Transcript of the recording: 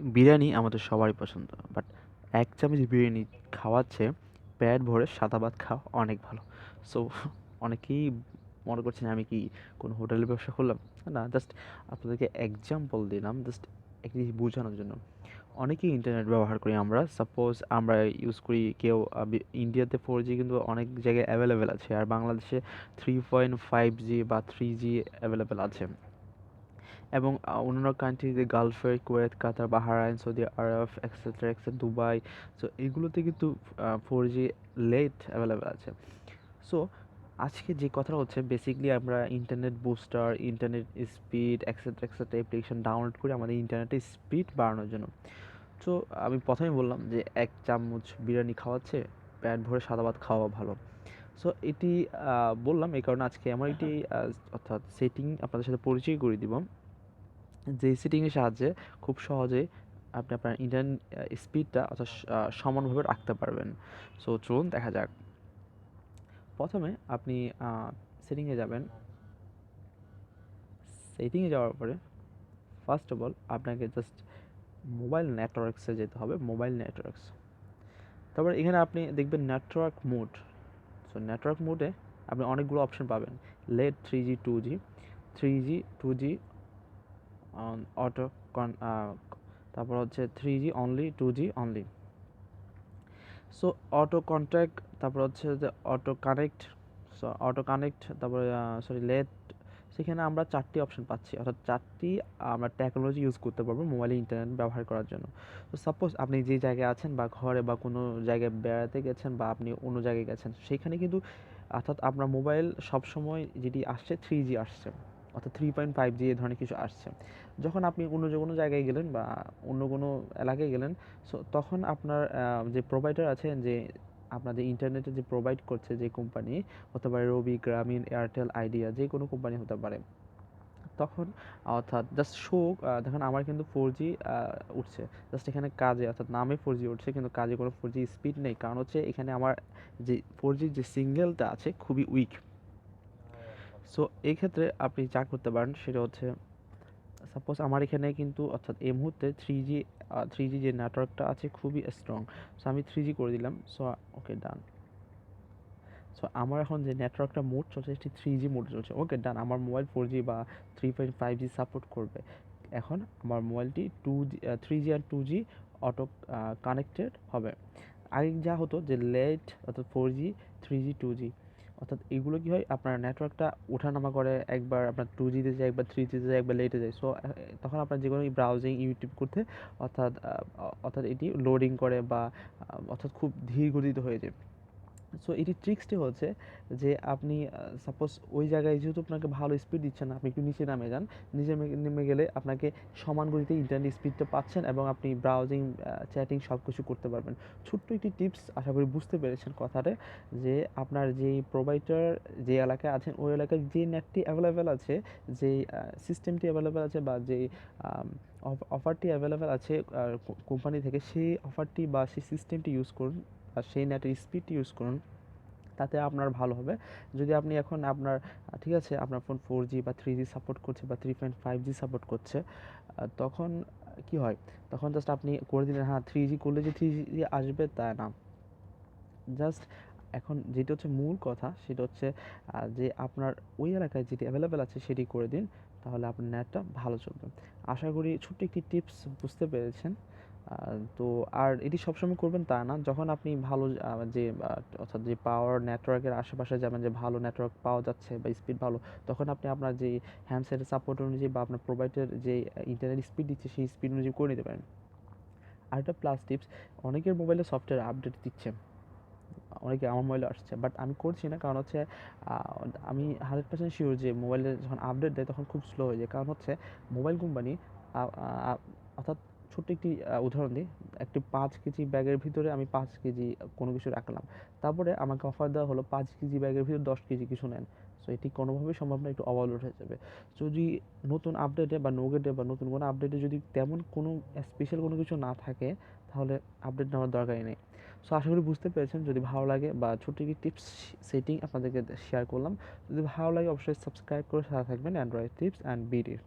বিরিয়ানি আমাদের সবারই পছন্দ বাট এক চামচ বিরিয়ানি খাওয়ার চেয়ে পেট ভরে সাদা ভাত খাওয়া অনেক ভালো। সো অনেকেই মনে করছেন আমি কি কোনো হোটেলের ব্যবসা করলাম? না জাস্ট আপনাদেরকে এক্সাম্পল দিলাম জাস্ট একটা জিনিস বোঝানোর জন্য। অনেকেই ইন্টারনেট ব্যবহার করি আমরা সাপোজ আমরা ইউজ করি কেউ ইন্ডিয়াতে ফোর জি কিন্তু অনেক জায়গায় অ্যাভেলেবেল আছে, আর বাংলাদেশে থ্রি পয়েন্ট ফাইভ জি বা থ্রি জি অ্যাভেলেবেল আছে। এবং অন্যান্য কান্ট্রিতে গালফের Kuwait Qatar Bahrain Saudi Arabia etcetera etcetera Dubai so এগুলোতে কিন্তু ফোর জি লেট অ্যাভেলেবেল আছে। সো আজকে যে কথা হচ্ছে বেসিকলি আমরা internet booster internet speed etcetera etcetera application download করে আমাদের ইন্টারনেটের স্পিড বাড়ানোর জন্য। সো আমি প্রথমেই বললাম যে এক চামচ বিরিয়ানি খাওয়াচ্ছে, প্যাট ভরে সাদা ভাত খাওয়া ভালো। সো এটি বললাম এই কারণে আজকে আমার এটি অর্থাৎ সেটিং আপনাদের সাথে পরিচয় করে দিব। যে সেটিংয়ের সাহায্যে খুব সহজেই আপনি আপনার ইন্টারনেট স্পিডটা অর্থাৎ সমানভাবে রাখতে পারবেন। সো চলুন দেখা যাক। প্রথমে আপনি সেটিংয়ে যাবেন। সেটিংয়ে যাওয়ার পরে ফার্স্ট অফ অল আপনাকে জাস্ট মোবাইল নেটওয়ার্কসে যেতে হবে মোবাইল নেটওয়ার্কস তারপর এখানে আপনি দেখবেন নেটওয়ার্ক মোড সো নেটওয়ার্ক মোডে আপনি অনেকগুলো অপশন পাবেন। Let three G two G three G two G auto তারপর হচ্ছে three G only two G only so auto contact তারপর হচ্ছে যে auto connect so auto connect তারপরে সরি লেট সেখানে আমরা চারটি অপশন পাচ্ছি। অর্থাৎ চারটি আমরা টেকনোলজি ইউজ করতে পারব মোবাইলে ইন্টারনেট ব্যবহার করার জন্য। তো সাপোজ আপনি যে জায়গায় আছেন বা ঘরে বা কোনো জায়গায় বেড়াতে গেছেন বা আপনি অন্য জায়গায় গেছেন, সেখানে কিন্তু, অর্থাৎ আপনার মোবাইল সবসময় যেটি আসছে থ্রি জি আসছে। অর্থাৎ থ্রি পয়েন্ট ফাইভ জি এ ধরনের কিছু আসছে। যখন আপনি অন্য যে কোনো জায়গায় গেলেন বা অন্য কোনো এলাকায় গেলেন সো তখন আপনার যে প্রোভাইডার আছেন, যে আপনাদের ইন্টারনেটে যে প্রোভাইড করছে যে কোম্পানি হতে পারে রবি গ্রামীণ এয়ারটেল আইডিয়া যে কোনো কোম্পানি হতে পারে, তখন, অর্থাৎ জাস্ট শো দেখেন আমার কিন্তু ফোর জি উঠছে। জাস্ট এখানে কাজে, অর্থাৎ নামে ফোর জি উঠছে, কিন্তু কাজে কোনো ফোর জি স্পিড নেই। কারণ হচ্ছে এখানে আমার যে ফোর জির যে সিঙ্গেলটা আছে, খুবই উইক সো এই ক্ষেত্রে আপনি যা করতে পারেন সেটা হচ্ছে সাপোজ আমার এখানে কিন্তু অর্থাৎ এই মুহূর্তে থ্রি জি থ্রি জি যে নেটওয়ার্কটা আছে খুবই স্ট্রং সো আমি থ্রি জি করে দিলাম। সো ওকে ডান সো আমার এখন যে নেটওয়ার্কটা মোড চলছে সেটি থ্রি জি মোড চলছে। ওকে ডান আমার মোবাইল ফোর জি বা three point five G support করবে। এখন আমার মোবাইলটি টু জি থ্রি জি আর টু জি অটো কানেক্টেড হবে। আগে যা হতো যে লেট অর্থাৎ four G three G two G অর্থাৎ এগুলো কী হয়? আপনার নেটওয়ার্কটা ওঠানামা করে, একবার আপনার টু জিতে যায়, একবার থ্রি জিতে যায়, একবার লেটে যায়। সো তখন আপনার যে কোনো ব্রাউজিং ইউটিউব করতে অর্থাৎ অর্থাৎ এটি লোডিং করে বা অর্থাৎ খুব ধীর গতিতে হয়ে যায়। সো এটি ট্রিক্সটি হচ্ছে যে আপনি সাপোজ ওই জায়গায় যেহেতু আপনাকে ভালো স্পিড দিচ্ছে না, আপনি একটু নিচে নামে যান, নিচে নেমে গেলে আপনাকে সমান গতিতে ইন্টারনেট স্পিডটা পাচ্ছেন এবং আপনি ব্রাউজিং চ্যাটিং সব কিছু করতে পারবেন। ছোট্ট একটি টিপস আশা করি বুঝতে পেরেছেন কথাটা যে আপনার যে প্রোভাইডার যে এলাকায় আছেন, ওই এলাকায় যে নেটটি অ্যাভেলেবেল আছে যেই সিস্টেমটি অ্যাভেলেবেল আছে বা যেই অফারটি অ্যাভেলেবেল আছে কোম্পানি থেকে সেই অফারটি বা সেই সিস্টেমটি ইউজ করুন। আর সেই নেটের স্পিড ইউজ করুন, তাতে আপনার ভালো হবে। যদি আপনি এখন আপনার, ঠিক আছে, আপনার ফোন ফোর জি বা থ্রি জি সাপোর্ট করছে বা three point five G support করছে তখন কি হয়? তখন জাস্ট আপনি করে দিলেন হ্যাঁ থ্রি জি করলে যে থ্রি জি আসবে তা না। জাস্ট এখন যেটা হচ্ছে মূল কথা, সেটা হচ্ছে যে আপনার ওই এলাকায় যেটি অ্যাভেলেবেল আছে সেটি করে দিন, তাহলে আপনার নেটটা ভালো চলবে। আশা করি ছোট্ট একটি টিপস বুঝতে পেরেছেন। তো আর এটি সবসময় করবেন তা না। যখন আপনি ভালো যে অর্থাৎ যে পাওয়ার নেটওয়ার্কের আশেপাশে যাবেন যে ভালো নেটওয়ার্ক পাওয়া যাচ্ছে বা স্পিড ভালো, তখন আপনি আপনার যে হ্যান্ডসেটের সাপোর্ট অনুযায়ী বা আপনার প্রোভাইডার যে ইন্টারনেট স্পিড দিচ্ছে, সেই স্পিড অনুযায়ী করে নিতে পারেন। আরেকটা প্লাস টিপস অনেকের মোবাইলে সফটওয়্যার আপডেট দিচ্ছে। অনেকে আমার মোবাইলে আসছে বাট আমি করছি না। কারণ হচ্ছে আমি হান্ড্রেড পার্সেন্ট শিওর যে মোবাইলে যখন আপডেট দেয়, তখন খুব স্লো হয়ে যায়। কারণ হচ্ছে মোবাইল কোম্পানি অর্থাৎ ছোট্ট একটি উদাহরণ দিই। একটি পাঁচ কেজি ব্যাগের ভিতরে আমি পাঁচ কেজি কোনো কিছু রাখলাম। তারপরে আমাকে অফার দেওয়া হলো, পাঁচ কেজি ব্যাগের ভিতরে দশ কেজি কিছু নেন। সো এটি কোনোভাবেই সম্ভব না, একটু অবলোড হয়ে যাবে। যদি নতুন আপডেটে বা নোগেটে বা নতুন কোনো আপডেটে যদি তেমন কোনো স্পেশাল কোনো কিছু না থাকে, তাহলে আপডেট নেওয়ার দরকারই নেই। সো আশা করি বুঝতে পেরেছেন। যদি ভালো লাগে বা ছোট্ট একটি টিপস সেটিং আপনাদেরকে শেয়ার করলাম। যদি ভালো লাগে, অবশ্যই সাবস্ক্রাইব করে সাথে থাকবেন অ্যান্ড্রয়েড টিপস অ্যান্ড বিডির